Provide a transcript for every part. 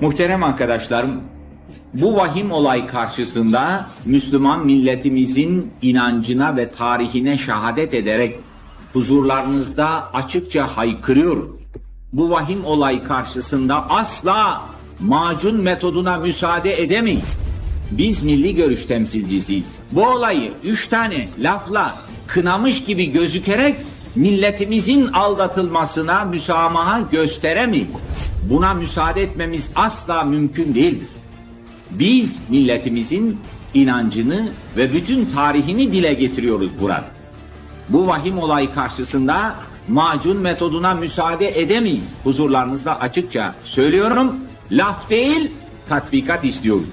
Muhterem arkadaşlarım, bu vahim olay karşısında Müslüman milletimizin inancına ve tarihine şehadet ederek huzurlarınızda açıkça haykırıyorum. Bu vahim olay karşısında asla macun metoduna müsaade edemeyiz. Biz milli görüş temsilcisiyiz. Bu olayı üç tane lafla kınamış gibi gözükerek milletimizin aldatılmasına müsamaha gösteremeyiz. Buna müsaade etmemiz asla mümkün değildir. Biz milletimizin inancını ve bütün tarihini dile getiriyoruz burada. Bu vahim olay karşısında macun metoduna müsaade edemeyiz. Huzurlarınızda açıkça söylüyorum. Laf değil, tatbikat istiyoruz.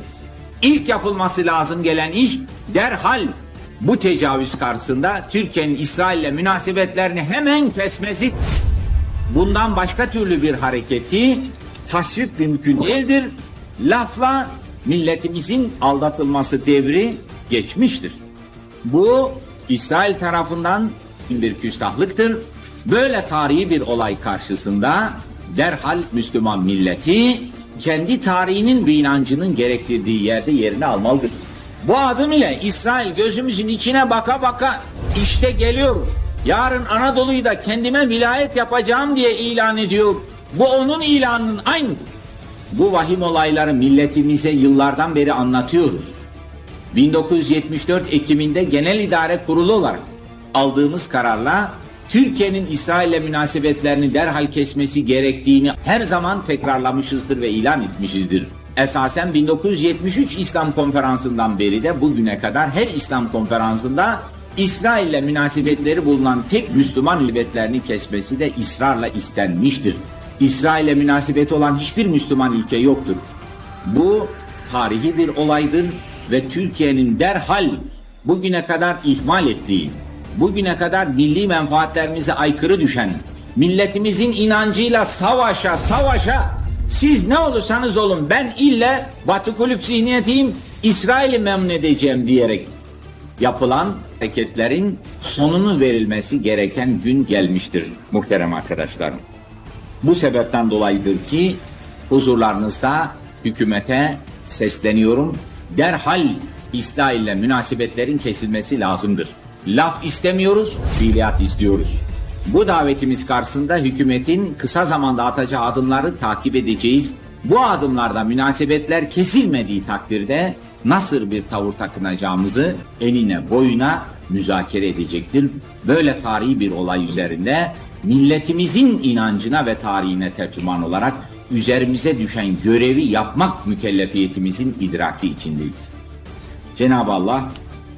İlk yapılması lazım gelen iş derhal bu tecavüz karşısında Türkiye'nin İsrail'le münasebetlerini hemen kesmesi. Bundan başka türlü bir hareketi tasvip mümkün değildir. Lafla milletimizin aldatılması devri geçmiştir. Bu İsrail tarafından bir küstahlıktır. Böyle tarihi bir olay karşısında derhal Müslüman milleti kendi tarihinin ve inancının gerektirdiği yerde yerini almalıdır. Bu adım ile İsrail gözümüzün içine baka baka işte geliyor. Yarın Anadolu'yu da kendime vilayet yapacağım diye ilan ediyor. Bu onun ilanının aynıdır. Bu vahim olayları milletimize yıllardan beri anlatıyoruz. 1974 Ekim'inde Genel İdare Kurulu olarak aldığımız kararla Türkiye'nin İsrail ile münasebetlerini derhal kesmesi gerektiğini her zaman tekrarlamışızdır ve ilan etmişizdir. Esasen 1973 İslam Konferansı'ndan beri de bugüne kadar her İslam konferansında İsrail ile münasebetleri bulunan tek Müslüman milletlerini kesmesi de ısrarla istenmiştir. İsrail ile münasebeti olan hiçbir Müslüman ülke yoktur. Bu tarihi bir olaydır ve Türkiye'nin derhal bugüne kadar ihmal ettiği, bugüne kadar milli menfaatlerimize aykırı düşen, milletimizin inancıyla savaşa savaşa siz ne olursanız olun ben ille Batı kulüp zihniyetiyim İsrail'i memnun edeceğim diyerek yapılan hareketlerin sonunu verilmesi gereken gün gelmiştir muhterem arkadaşlarım. Bu sebepten dolayıdır ki huzurlarınızda hükümete sesleniyorum. Derhal İsrail ile münasebetlerin kesilmesi lazımdır. Laf istemiyoruz, fiiliyat istiyoruz. Bu davetimiz karşısında hükümetin kısa zamanda atacağı adımları takip edeceğiz. Bu adımlarda münasebetler kesilmediği takdirde nasıl bir tavır takınacağımızı enine boyuna müzakere edecektir. Böyle tarihi bir olay üzerinde milletimizin inancına ve tarihine tercüman olarak üzerimize düşen görevi yapmak mükellefiyetimizin idraki içindeyiz. Cenab-ı Allah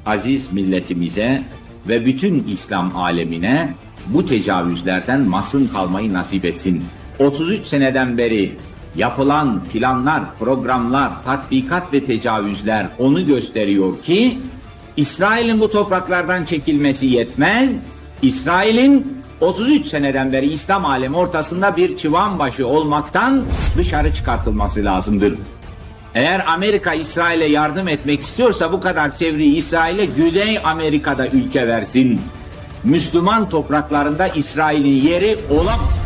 aziz milletimize ve bütün İslam alemine bu tecavüzlerden masın kalmayı nasip etsin. 33 seneden beri yapılan planlar, programlar, tatbikat ve tecavüzler onu gösteriyor ki İsrail'in bu topraklardan çekilmesi yetmez. İsrail'in 33 seneden beri İslam alemi ortasında bir çıvan başı olmaktan dışarı çıkartılması lazımdır. Eğer Amerika İsrail'e yardım etmek istiyorsa bu kadar sevri İsrail'e Güney Amerika'da ülke versin. Müslüman topraklarında İsrail'in yeri olamaz.